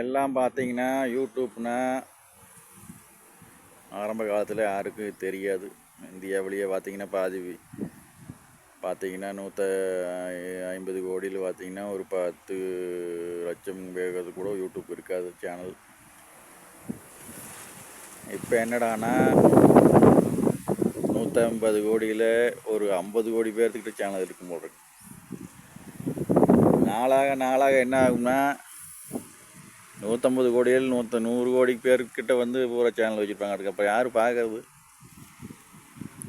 எல்லாம் பார்த்தீங்கன்னா யூடியூப்னா ஆரம்ப காலத்தில் யாருக்கும் தெரியாது. இந்தியாவிலேயே பார்த்தீங்கன்னா பாதி பார்த்தீங்கன்னா நூற்ற ஐம்பது கோடியில் பார்த்தீங்கன்னா ஒரு பத்து லட்சம் வேகிறது கூட யூடியூப் இருக்காது சேனல் இப்போ என்னடானா நூற்றம்பது கோடியில் ஒரு ஐம்பது கோடி பேர்த்துக்கிட்ட சேனல் இருக்கும் போல் நாளாக நாளாக என்ன ஆகும்னா நூற்றம்பது கோடியில் நூற்று நூறு கோடி பேர்கிட்ட வந்து பூரா சேனல் வச்சுருப்பாங்க. அதுக்கப்புறம் யார் பார்க்கறது?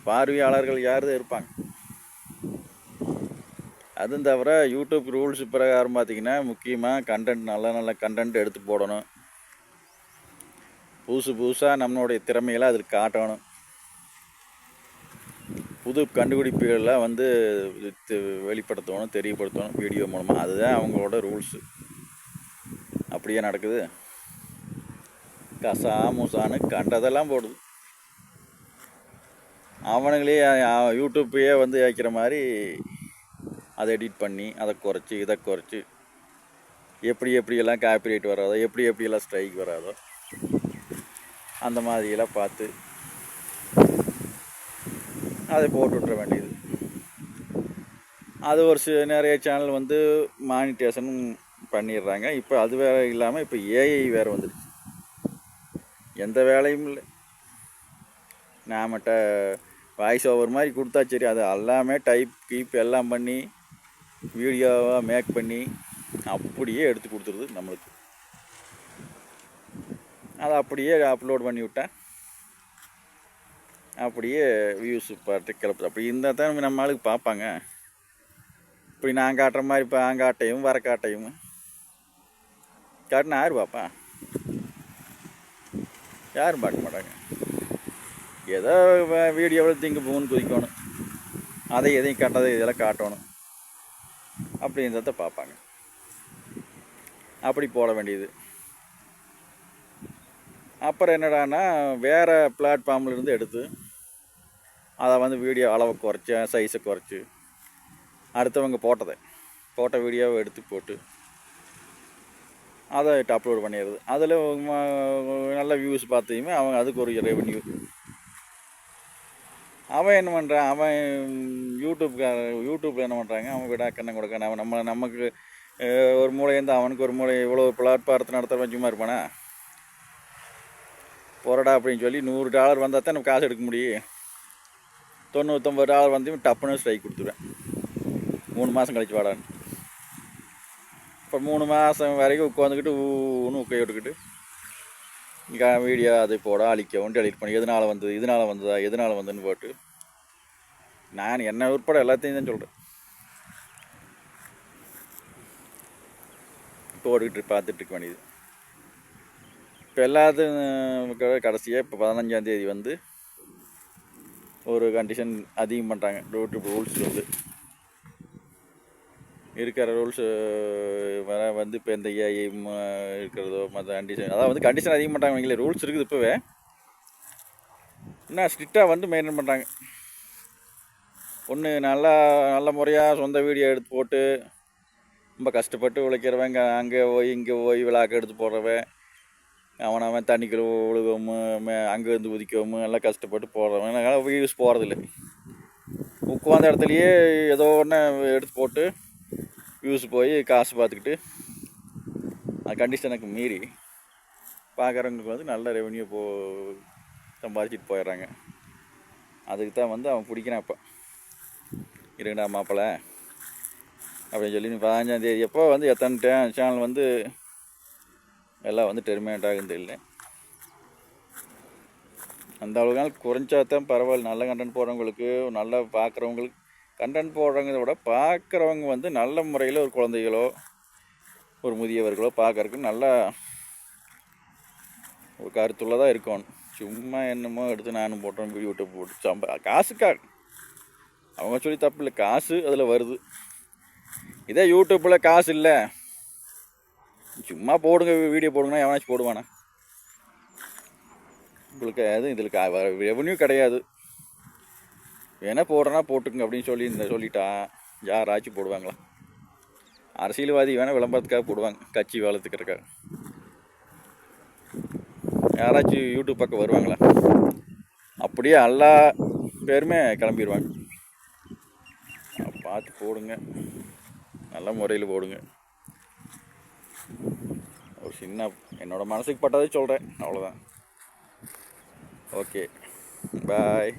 பார்வையாளர்கள் யார் தான் இருப்பாங்க? அதுவும் தவிர யூடியூப் ரூல்ஸ் பிரகாரம் பார்த்தீங்கன்னா முக்கியமாக கண்டென்ட் நல்ல நல்ல கண்டென்ட் எடுத்து போடணும். புதுசு புதுசாக நம்மளுடைய திறமைகளை அதில் காட்டணும். புது கண்டுபிடிப்புகள்லாம் வந்து தெ- வெளிப்படுத்தணும் தெரியப்படுத்தணும் வீடியோ மூலமாக அதுதான் அவங்களோட ரூல்ஸு அப்படியே நடக்குது. கசா முசான்னு கண்டதெல்லாம் போடுது. அவனுங்களே யூடியூப்பையே வந்து வைக்கிற மாதிரி அதை எடிட் பண்ணி அதை குறைச்சி இதை குறைச்சி எப்படி எப்படியெல்லாம் காப்பிரைட் வராதோ எப்படி எப்படியெல்லாம் ஸ்ட்ரைக் வராதோ அந்த மாதிரியெல்லாம் பார்த்து அதை போட்டு விட்ற வேண்டியது. அது ஒரு சில நிறைய சேனல் வந்து மானிட்டேஷனும் பண்ணிடுறாங்க. இப்போ அது வேற இல்லாமல் இப்போ ஏஐ வேறு வந்துடுச்சு. எந்த வேலையும் இல்லை. நாமட்ட வாய்ஸ் ஓவர் மாதிரி கொடுத்தா சரி அது எல்லாமே டைப் கீப் எல்லாம் பண்ணி வீடியோவாக மேக் பண்ணி அப்படியே எடுத்து கொடுத்துருது நம்மளுக்கு. அதை அப்படியே அப்லோட் பண்ணி விட்டேன் அப்படியே வியூஸ் பார்த்து கிளப்புது. அப்படி இருந்தால் தான் நம்ம ஆளுக்கு பார்ப்பாங்க. இப்படி நான் காட்டுற மாதிரி இப்போ ஆங்காட்டையும் வரக்காட்டையும் வர காட்டையும் காட்டினா யார் பார்ப்பா யாரும் பார்க்க மாட்டாங்க ஏதோ வீடியோவில் திங்கு பூன்னு குதிக்கணும். அதை எதையும் கட்டதை இதெல்லாம் காட்டணும். அப்படின்றத பார்ப்பாங்க. அப்படி போட வேண்டியது. அப்புறம் என்னடான்னா வேறு பிளாட்ஃபார்ம்லேருந்து எடுத்து அதை வந்து வீடியோ அளவை குறைச்சி சைஸை குறைச்சி அடுத்தவங்க போட்டதை போட்ட வீடியோவை எடுத்து போட்டு அதை அப்லோட் பண்ணிடுறது. அதில் நல்ல வியூஸ் பார்த்தையுமே அவங்க அதுக்கு ஒரு ரெவன்யூ அவன் என்ன பண்ணுறான் அவன் யூடியூப்கார யூடியூப்பில் என்ன பண்ணுறாங்க அவன் விடா கண்ணை கொடுக்க அவன் நம்ம நமக்கு ஒரு மூலையிருந்து அவனுக்கு ஒரு மூளை இவ்வளோ பிளாட்பாரத்தை நடத்துகிறவன் சும்மா இருப்பானா? போறடா அப்படின்னு சொல்லி நூறு டாலர் வந்தால் தான் நம்ம காசு எடுக்க முடியும். தொண்ணூற்றொம்பது டாலர் வந்து டப்புன்னு ஸ்ட்ரைக் கொடுத்துருவேன். மூணு மாதம் கழிச்சு வாடான்னு. இப்போ மூணு மாதம் வரைக்கும் உட்காந்துக்கிட்டு ஊன்னு உக்கை விட்டுக்கிட்டு இங்கே வீடியோ அதை போட அழிக்கவும் டெலிட் பண்ணி எதனால் வந்தது இதனால் வந்ததா எதனால் வந்ததுன்னு போட்டு நான் என்ன உட்பட எல்லாத்தையும் தான் சொல்கிறேன் போட்டுக்கிட்டு பார்த்துட்டு இருக்க வேண்டியது இப்போ எல்லாத்தையும் கடைசியாக இப்போ பதினஞ்சாம் தேதி வந்து ஒரு கண்டிஷன் அதிகம் பண்ணுறாங்க யூடியூப் ரூல்ஸ் வந்து இருக்கிற ரூல்ஸு வர வந்து இப்போ இந்த ஏஐ இருக்கிறதோ மற்ற கண்டிஷன் அதாவது வந்து கண்டிஷன் அதிகம் பண்ணுறாங்க வைங்களேன் ரூல்ஸ் இருக்குது இப்போவே. இன்னும் ஸ்ட்ரிக்டாக வந்து மெயின்டைன் பண்ணுறாங்க ஒன்று நல்லா நல்ல முறையாக சொந்த வீடியோ எடுத்து போட்டு ரொம்ப கஷ்டப்பட்டு உழைக்கிறவன் இங்கே அங்கே போய் இங்கே போய் விழாக்கு எடுத்து போடுறவன் அவன் அவன் தண்ணிக்குள்ள ஒழுகவும் அங்கே இருந்து குதிக்கவும் எல்லாம் கஷ்டப்பட்டு போடுறவன். அதனால் வியூஸ் போகிறதில்ல உட்காந்த இடத்துலையே ஏதோ ஒன்று எடுத்து போட்டு வியூஸ் போய் காசு பார்த்துக்கிட்டு அது கண்டிஷனுக்கு மீறி பார்க்குறவங்களுக்கு வந்து நல்ல ரெவென்யூ போ சம்பாதிச்சிட்டு போயிடுறாங்க. அதுக்கு தான் வந்து அவன் பிடிக்கிறான் இப்போ. இருங்கடா மாப்பிள்ளை அப்படின்னு சொல்லி நீ பதினஞ்சாந்தேதி எப்போ வந்து எத்தனை சேனல் வந்து எல்லாம் வந்து டெர்மினேட் ஆகுது இல்லை அந்த அளவுக்கு நாள் குறைஞ்சா தான் பரவாயில்ல. நல்ல கண்டென்ட் போகிறவங்களுக்கு நல்லா பார்க்குறவங்களுக்கு கண்டென்ட் போடுறங்கிறத விட பார்க்குறவங்க வந்து நல்ல முறையில் ஒரு குழந்தைகளோ ஒரு முதியவர்களோ பார்க்குறக்கு நல்லா ஒரு கருத்துள்ளதாக இருக்கணும். சும்மா என்னமோ எடுத்து நானும் போட்டோம் யூடியூப் போட்டு சம்ப காசுக்கா. அவங்க சொல்லி தப்பு இல்லை காசு அதில் வருது. இதே யூடியூப்பில் காசு இல்லை. சும்மா போடுங்க வீடியோ போடுங்கன்னா எவனாச்சும் போடுவானா? உங்களுக்கு எதுவும் இதில் ரெவன்யூ கிடையாது. வேணா போடுறேன்னா போட்டுக்குங்க அப்படின்னு சொல்லி இந்த சொல்லிட்டா. யாராச்சும் போடுவாங்களா? அரசியல்வாதி வேணால் விளம்பரத்துக்காக போடுவாங்க கட்சி வளர்த்துக்கிறதுக்காக யாராச்சும் யூடியூப் பக்கம் வருவாங்களா? அப்படியே எல்லா பேருமே கிளம்பிடுவாங்க பார்த்து போடுங்க. நல்ல முறையில் போடுங்க. ஒரு சின்ன என்னோட மனசுக்கு பட்டதை சொல்கிறேன் அவ்வளோதான் ஓகே. பாய்.